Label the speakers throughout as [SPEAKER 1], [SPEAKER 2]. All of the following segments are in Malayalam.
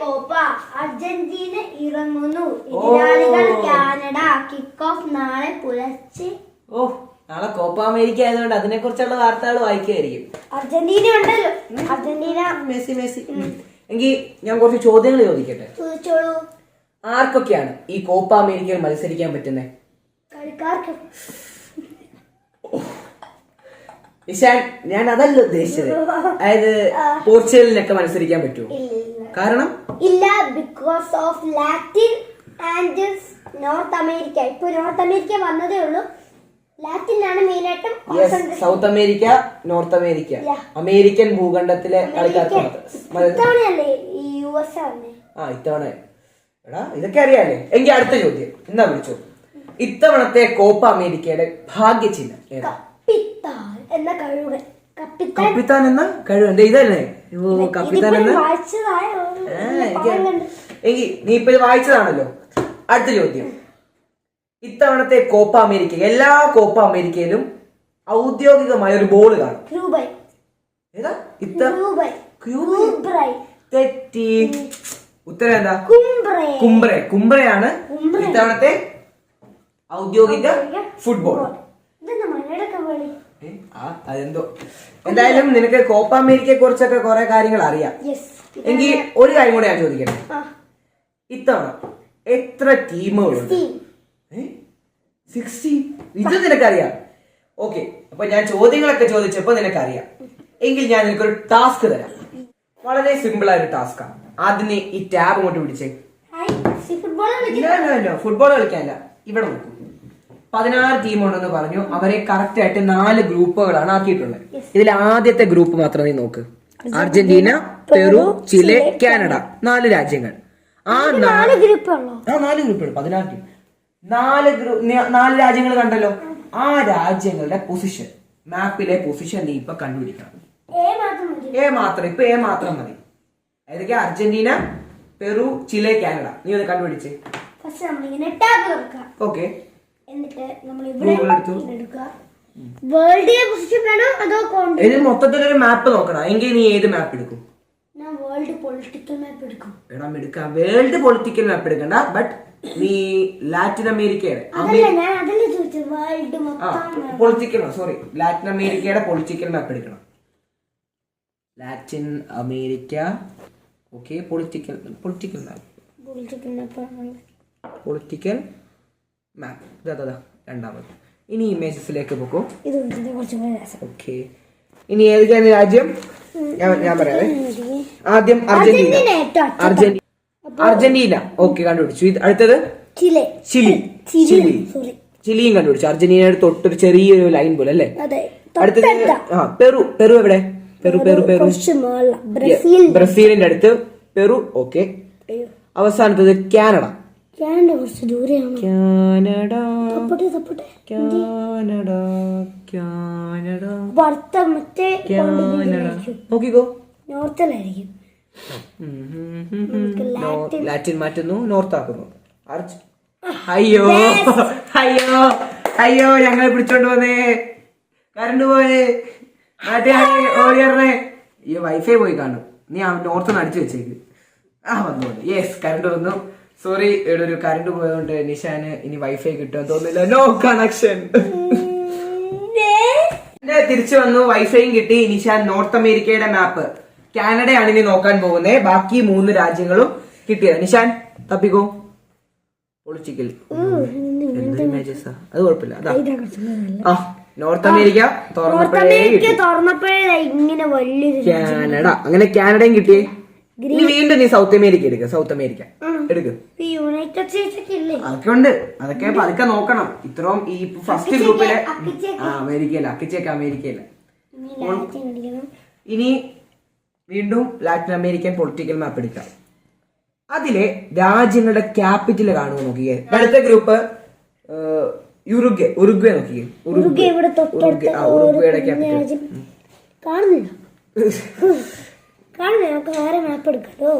[SPEAKER 1] കോപ്പ. അർജന്റീന ഇറങ്ങുന്നു. എതിരാളികൾ കാനഡ. കിക്ക് ഓഫ് നാളെ പുലർച്ചെ.
[SPEAKER 2] ഓ നാളെ കോപ്പ അമേരിക്ക ആയതുകൊണ്ട് അതിനെ കുറിച്ചുള്ള വാർത്തകൾ വായിക്കുകയായിരിക്കും
[SPEAKER 1] അർജന്റീന ഉണ്ടല്ലോ. അർജന്റീന.
[SPEAKER 2] Messi Messi. എങ്കിൽ ഞാൻ കുറച്ച് ചോദ്യങ്ങൾ ചോദിക്കട്ടെ?
[SPEAKER 1] ചോദിച്ചോളൂ.
[SPEAKER 2] ആർക്കൊക്കെയാണ് ഈ കോപ്പ അമേരിക്കയിൽ മത്സരിക്കാൻ പറ്റുന്നത്
[SPEAKER 1] കളിക്കാർക്ക്
[SPEAKER 2] നിഷാൻ ഞാൻ അതല്ല ഉദ്ദേശിച്ചത്. അതായത് പോർച്ചുഗലിനൊക്കെ മത്സരിക്കാൻ പറ്റുമോ? കാരണം?
[SPEAKER 1] ഇല്ല because of Latin and North America ഇപ്പൊ നോർത്ത് അമേരിക്ക വന്നതേ ഉള്ളൂ. ലാറ്റിനാണ് മെയിനായിട്ടും
[SPEAKER 2] ആയിട്ടും South America North America American ഭൂഖണ്ഡത്തിലെ കളിക്കാർക്ക് ആ ഇത്തവണ. എടാ ഇതൊക്കെ അറിയാലേ. എങ്കിൽ അടുത്ത ചോദ്യം. എന്നാ വിളിച്ചോ? ഇത്തവണത്തെ കോപ്പ അമേരിക്കയുടെ ഭാഗ്യചിഹ്നം ഏതാ?
[SPEAKER 1] എന്ന കഴിവുകൾ കപ്പിത്താൻ
[SPEAKER 2] എന്ന കഴിവുണ്ട് ഇതല്ലേ? ഓ കപ്പിത്താൻ എന്ന എനിക്ക് എങ്കിൽ നീ ഇപ്പൊ ഇത് വായിച്ചതാണല്ലോ. അടുത്ത ചോദ്യം. ഇത്തവണത്തെ കോപ്പ അമേരിക്ക എല്ലാ കോപ്പ അമേരിക്കയിലും ഔദ്യോഗികമായ ഒരു ബോൾ കാണും. ഏതാ? ഇത്ത തെറ്റി. ഉത്തരം എന്താ?
[SPEAKER 1] കുംബ്രൈ
[SPEAKER 2] കുംബ്രെ കുംബ്രയാണ്
[SPEAKER 1] കുംബ്രെ.
[SPEAKER 2] ഇത്തവണത്തെ ഔദ്യോഗിക ഫുട്ബോൾ. അതെന്തോ. എന്തായാലും നിനക്ക് കോപ്പ അമേരിക്കയെ കുറിച്ചൊക്കെ കുറെ കാര്യങ്ങൾ അറിയാം. എങ്കിൽ ഒരു കാര്യം കൂടെ ഞാൻ ചോദിക്കട്ടെ? ഇത്തവണ എത്ര ടീമുകളുണ്ട്? സിക്സ്റ്റി ഇത് നിനക്കറിയാം. ഓക്കെ അപ്പൊ ഞാൻ ചോദ്യങ്ങളൊക്കെ ചോദിച്ചപ്പോ നിനക്കറിയാം. എങ്കിൽ ഞാൻ നിനക്കൊരു ടാസ്ക് തരാം. വളരെ സിമ്പിൾ ആയ ഒരു ടാസ്കാണ് ആദ്യം നീ ഈ ടാബ് അങ്ങോട്ട് പിടിച്ചേ.
[SPEAKER 1] ഫുട്ബോൾ
[SPEAKER 2] ഫുട്ബോൾ കളിക്കാനല്ല. ഇവിടെ നോക്കൂ. പതിനാറ് ടീം ഉണ്ടെന്ന് പറഞ്ഞു. അവരെ കറക്റ്റ് ആയിട്ട് നാല് ഗ്രൂപ്പുകളാണ് ആക്കിയിട്ടുള്ളത്. ഇതിൽ ആദ്യത്തെ ഗ്രൂപ്പ് മാത്രം നീ നോക്ക്. Argentina Peru Chile Canada. നാല് രാജ്യങ്ങൾ. ആ നാല് ആ നാല് ഗ്രൂപ്പുകൾ പതിനാറ് ടീം നാല് ഗ്രൂപ്പ് നാല് രാജ്യങ്ങൾ കണ്ടല്ലോ. ആ രാജ്യങ്ങളുടെ പൊസിഷൻ മാപ്പിലെ പൊസിഷൻ നീ ഇപ്പൊ കണ്ടുപിടിക്കണം.
[SPEAKER 1] ഏ മാത്രം മതി.
[SPEAKER 2] എ മാത്രം. ഇപ്പൊ എ മാത്രം മതി. ഏതൊക്കെ അർജന്റീന പെറു ചിലെ കാനഡ. നീ ഒന്ന് കണ്ടുപിടിച്ചേ. ഓക്കെ
[SPEAKER 1] എന്നിട്ട് നമ്മൾ ഇവിടെ
[SPEAKER 2] Google എടുത്തു.
[SPEAKER 1] എടുക്കുക. വേൾഡിലെ പൊസിഷൻ വേണോ അതോ കോണ്ട്
[SPEAKER 2] ഇത് മൊത്തത്തിലൊരു മാപ്പ് നോക്കണം. എങ്കിൽ നീ ഏത് മാപ്പ് എടുക്കും?
[SPEAKER 1] ഞാൻ വേൾഡ് പൊളിറ്റിക്കൽ മാപ്പ് എടുക്കും.
[SPEAKER 2] എടാ എടുക്കാം വേൾഡ് പൊളിറ്റിക്കൽ മാപ്പ് എടുക്കണ്ട. ബട്ട് നീ ലാറ്റിൻ അമേരിക്കയുടെ
[SPEAKER 1] അതല്ല ഞാൻ അതല്ലേ ചോദിച്ചത്. വേൾഡ് മൊത്തം
[SPEAKER 2] പൊളിറ്റിക്കൽ സോറി ലാറ്റിൻ അമേരിക്കയുടെ പൊളിറ്റിക്കൽ മാപ്പ് എടുക്കണം. Latin America okay political political map
[SPEAKER 1] political map
[SPEAKER 2] political map ഇതാ രണ്ടാമത്. ഇനി ഇമേജസിലേക്ക് പോക്കോ. ഓക്കെ ഇനി ഏതൊക്കെയാണ് രാജ്യം? ഞാൻ പറയാം. പറയാവേ ആദ്യം അർജന്റീന.
[SPEAKER 1] Argentina
[SPEAKER 2] Argentina. ഓക്കെ കണ്ടുപിടിച്ചു. ഇത് അടുത്തത്?
[SPEAKER 1] ചിലി.
[SPEAKER 2] ചിലി. ചിലിയും കണ്ടുപിടിച്ചു. അർജന്റീനയുടെ തൊട്ടൊരു ചെറിയൊരു ലൈൻ പോലെ അല്ലേ? അടുത്തത് ആ പെറു. പെറു എവിടെ? Peru Peru Peru. ബ്രസീലിന്റെ അടുത്ത്. പെറു. ഓക്കെ അവസാനത്തത് കാനഡ.
[SPEAKER 1] കാനഡ കുറച്ച് ദൂരെയാണ്.
[SPEAKER 2] കാനഡ.
[SPEAKER 1] തപ്പട്ടെ തപ്പട്ടെ.
[SPEAKER 2] Canada Canada.
[SPEAKER 1] അപ്പൊ അടുത്ത മറ്റേ
[SPEAKER 2] നോക്കിക്കോ.
[SPEAKER 1] നോർത്തിലായിരിക്കും. ലാറ്റിൻ.
[SPEAKER 2] മാറ്റുന്നു നോർത്ത് ആക്കുന്നു അയ്യോ അയ്യോ അയ്യോ ഞങ്ങളെ പിടിച്ചോണ്ട് വന്നേ. കരണ്ട് പോയേ. ഓടിയറേ ഈ വൈഫൈ പോയി കാണും. നീ നോർത്ത് അടിച്ചു വെച്ചേക്ക്. ആ വന്നു വന്നു. യെസ് കരണ്ട് വന്നു. സോറി ഇവിടെ ഒരു കറണ്ട് പോയതുകൊണ്ട് നിഷാന് ഇനി വൈഫൈ കിട്ടുമെന്ന് തോന്നുന്നില്ല. നോ കണക്ഷൻ തിരിച്ചു വന്നു വൈഫൈയും കിട്ടി. നിഷാൻ നോർത്ത് അമേരിക്കയുടെ മാപ്പ് കാനഡയാണ് ഇനി നോക്കാൻ പോകുന്നത് ബാക്കി മൂന്ന് രാജ്യങ്ങളും കിട്ടിയത്. നിഷാൻ തപ്പിക്കോ? പൊളിച്ചിക്കൽ? അത് കുഴപ്പമില്ല. അതാ. ആ നോർത്ത് അമേരിക്ക തുറന്നപ്പോഴേ കാനഡ. അങ്ങനെ കാനഡയും കിട്ടിയേ ഇനി വീണ്ടും നീ സൗത്ത് അമേരിക്ക എടുക്ക സൗത്ത് അമേരിക്ക. എടുക്ക്.
[SPEAKER 1] യുണൈറ്റഡ് സ്റ്റേറ്റ്സ്
[SPEAKER 2] അതൊക്കെ ഉണ്ട് അതൊക്കെ പതുക്കെ നോക്കണം. ഇത്രയും ഈ ഫസ്റ്റ് ഗ്രൂപ്പിലെ അമേരിക്കയില അക്കിച്ചേക്ക് അമേരിക്കയില.
[SPEAKER 1] ഇനി
[SPEAKER 2] വീണ്ടും ലാറ്റിൻ അമേരിക്കൻ പൊളിറ്റിക്കൽ മാപ്പ് എടുക്കാം. അതിലെ രാജ്യങ്ങളുടെ ക്യാപിറ്റൽ കാണുമോ നോക്കിയേ? അടുത്ത ഗ്രൂപ്പ് ഉറുഗ്വേ ഉറുഗ്വേ നോക്കിയേ?
[SPEAKER 1] ഉറുഗ്വേ
[SPEAKER 2] ഉറുഗ്വേയുടെ ക്യാപിറ്റൽ
[SPEAKER 1] കാണുന്നില്ല. കാണുന്നില്ല നമുക്ക് വേറെ മാപ്പ് എടുക്കാട്ടോ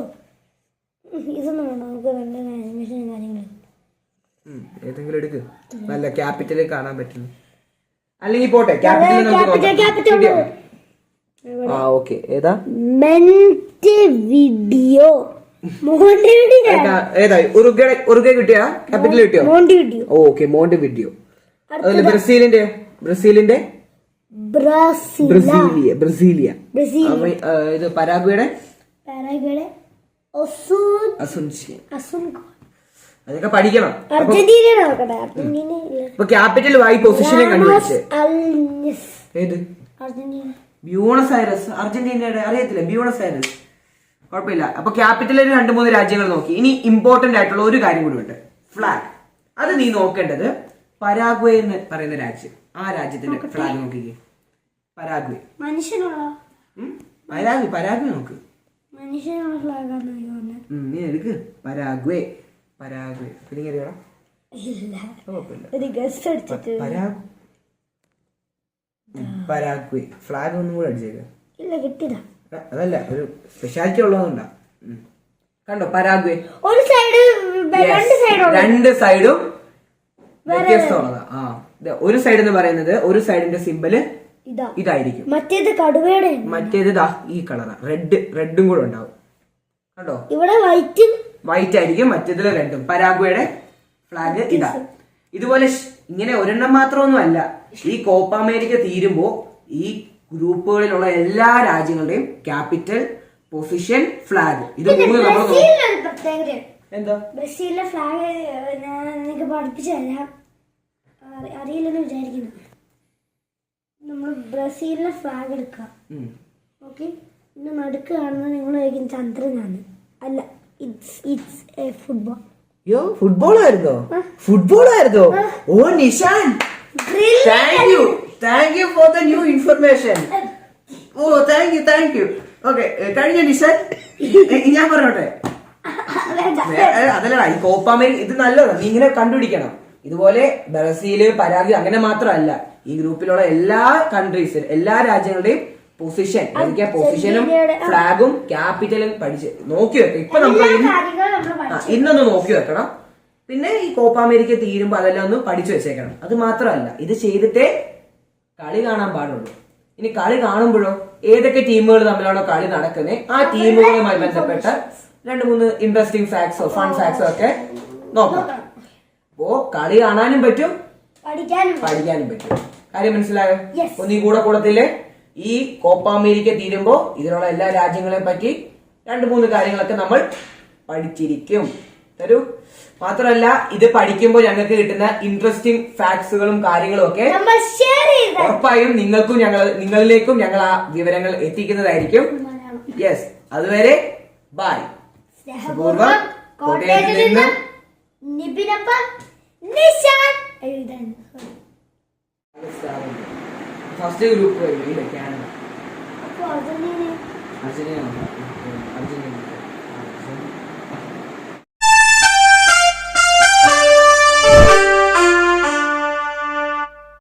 [SPEAKER 1] ഇതൊന്നും വേണ്ട നമുക്ക് വേണ്ട ആനിമേഷൻ കാര്യങ്ങൾ
[SPEAKER 2] ഏതെങ്കിലും എടുക്ക്. നല്ല ക്യാപിറ്റൽ കാണാൻ പറ്റുന്നു. അല്ലെങ്കിൽ പോട്ടെ ക്യാപിറ്റൽ നമുക്ക് നോക്കാം. ആ ഓക്കെ ഏതാ?
[SPEAKER 1] വീഡിയോ.
[SPEAKER 2] കിട്ടിയാ? ക്യാപിറ്റൽ കിട്ടിയോ? ഓക്കെ മോണ്ട് വീഡിയോ. ബ്രസീലിന്റെ ബ്രസീലിന്റെ? Brasilia Brasilia. ഇത് പരാഗ്വയുടെ?
[SPEAKER 1] പാരാഗ്വയുടെ
[SPEAKER 2] അതൊക്കെ പഠിക്കണം. ഇപ്പൊ ക്യാപിറ്റൽ വായി പൊസിഷനെ കണ്ടുപിടിച്ച്. ഏത്? Buenos Aires. അർജന്റീനയുടെ അറിയത്തില്ല? Buenos Aires. കുഴപ്പമില്ല. അപ്പൊ ക്യാപിറ്റലിൽ രണ്ട് മൂന്ന് രാജ്യങ്ങൾ നോക്കി. ഇനി ഇമ്പോർട്ടന്റ് ആയിട്ടുള്ള ഒരു കാര്യം കൂടി ഉണ്ട്. ഫ്ലാഗ് അത് നീ നോക്കേണ്ടത് പരാഗ്വേ എന്ന് പറയുന്ന രാജ്യം. ആ രാജ്യത്തിന്റെ ഫ്ലാഗ് നോക്കിക്കേ. പരാഗ്വേ.
[SPEAKER 1] മനുഷ്യനുള്ള?
[SPEAKER 2] പരാഗ്വേ പരാഗ്വേ നോക്ക്.
[SPEAKER 1] മനുഷ്യനുള്ള
[SPEAKER 2] ഉം, നീ എടുക്ക്. പരാഗ്വേ. പരാഗ്വേ.
[SPEAKER 1] അടിച്ചിട്ട്.
[SPEAKER 2] പരാഗ് പരാഗ്വേ. ഫ്ലാഗ് ഒന്നും കൂടെ അടിച്ചേക്ക്.
[SPEAKER 1] ഇല്ല കിട്ടില്ല
[SPEAKER 2] അതല്ല ഒരു സ്പെഷ്യാലിറ്റി ഉള്ളതുകൊണ്ടാ. കണ്ടോ? പരാഗ്വേ.
[SPEAKER 1] ഒരു സൈഡ് രണ്ട്
[SPEAKER 2] സൈഡും വ്യത്യസ്തമുള്ളതാ ആ. ഒരു സൈഡ് എന്ന് പറയുന്നത് ഒരു സൈഡിന്റെ സിമ്പൽ
[SPEAKER 1] ഇതാ.
[SPEAKER 2] ഇതായിരിക്കും.
[SPEAKER 1] മറ്റേത് കടുവയുടെ
[SPEAKER 2] മറ്റേത് ദാ ഈ കളറാ റെഡ് റെഡും കൂടെ ഉണ്ടാവും. കണ്ടോ?
[SPEAKER 1] ഇവിടെ വൈറ്റ്
[SPEAKER 2] വൈറ്റ് ആയിരിക്കും മറ്റേതിൽ റെഡും പരാഗ്വയുടെ ഫ്ലാഗ് ഇതാ. ഇതുപോലെ ഇങ്ങനെ ഒരെണ്ണം മാത്രമൊന്നും അല്ല. ഈ കോപ്പ അമേരിക്ക തീരുമ്പോ ഈ ഗ്രൂപ്പുകളിലുള്ള എല്ലാ രാജ്യങ്ങളുടെയും ക്യാപിറ്റൽ പൊസിഷൻ ഫ്ലാഗ് ഇത് മൂന്ന് നമ്മൾ എന്താ?
[SPEAKER 1] ബ്രസീലിലെ ഫ്ലാഗ് ഞാൻ നിങ്ങൾക്ക് പഠിപ്പിച്ചു തരാം അറി- അറിയില്ലെന്ന് വിചാരിക്കുന്നു. നമ്മൾ ബ്രസീലിലെ ഫ്ലാഗ് എടുക്കുക.
[SPEAKER 2] ഉം.
[SPEAKER 1] ഓക്കെ പിന്നെ നടുക്ക് കാണുന്നത് നിങ്ങൾ ചോദിക്കും ചന്ദ്രനാണ്. അല്ല ഇറ്റ്സ് ഇറ്റ്സ് എ ഫുട്ബോൾ
[SPEAKER 2] യോ ഫുട്ബോൾ ആയിരുന്നോ ഫുട്ബോൾ ആയിരുന്നോ ഓ Nishan. Thank you thank you for the new information oh thank you thank you okay കഴിഞ്ഞ നിഷാൻ? ഞാൻ പറഞ്ഞോട്ടെ. അതല്ലടാ ഈ കോപ്പ അമേരിക്ക ഇത് നല്ലതാണ്. നീ ഇങ്ങനെ കണ്ടുപിടിക്കണം. ഇതുപോലെ ബ്രസീൽ പരാഗ് അങ്ങനെ മാത്രമല്ല. ഈ ഗ്രൂപ്പിലുള്ള എല്ലാ കൺട്രീസ് എല്ലാ രാജ്യങ്ങളുടെയും പൊസിഷൻ എനിക്ക് പൊസിഷനും ഫ്ലാഗും ക്യാപിറ്റലും പഠിച്ച് നോക്കി വെക്കാം. ഇപ്പൊ നമ്മൾ
[SPEAKER 1] കാര്യങ്ങളും
[SPEAKER 2] ഇന്നൊന്ന് നോക്കി വെക്കണം. പിന്നെ ഈ കോപ്പ അമേരിക്ക തീരുമ്പോ അതെല്ലാം ഒന്ന് പഠിച്ചു വെച്ചേക്കണം. അത് മാത്രമല്ല ഇത് ചെയ്തിട്ടേ കളി കാണാൻ പാടുള്ളൂ. ഇനി കളി കാണുമ്പോഴോ ഏതൊക്കെ ടീമുകൾ തമ്മിലാണോ കളി നടക്കുന്നത് ആ ടീമുകളുമായി ബന്ധപ്പെട്ട രണ്ട് മൂന്ന് ഇൻട്രസ്റ്റിംഗ് ഫാക്ട്സോ ഫൺ ഫാക്ട്സോ ഒക്കെ നോക്കാം. അപ്പോ കളി കാണാനും പറ്റും
[SPEAKER 1] പഠിക്കാനും
[SPEAKER 2] പറ്റും. കാര്യം മനസ്സിലായോ? നീ കൂടെ കൂടത്തില്ലേ ഈ കോപ്പ അമേരിക്ക തീരുമ്പോ ഇതിലുള്ള എല്ലാ രാജ്യങ്ങളെയും പറ്റി രണ്ട് മൂന്ന് കാര്യങ്ങളൊക്കെ നമ്മൾ പഠിച്ചിരിക്കും. തരൂ. മാത്രമല്ല ഇത് പഠിക്കുമ്പോൾ ഞങ്ങൾക്ക് കിട്ടുന്ന ഇൻട്രസ്റ്റിംഗ് ഫാക്ട്സുകളും കാര്യങ്ങളും ഒക്കെ ഉറപ്പായും നിങ്ങൾക്കും ഞങ്ങൾ നിങ്ങളിലേക്കും ഞങ്ങൾ ആ വിവരങ്ങൾ എത്തിക്കുന്നതായിരിക്കും. യെസ് അതുവരെ ബൈ
[SPEAKER 1] സ്നേഹപൂർവം കോട്ടയത്തിൽ നിന്ന് നിബിനൊപ്പം നിശാൻ എഴുതാൻ
[SPEAKER 2] first group
[SPEAKER 1] Argentina
[SPEAKER 2] Argentina Argentina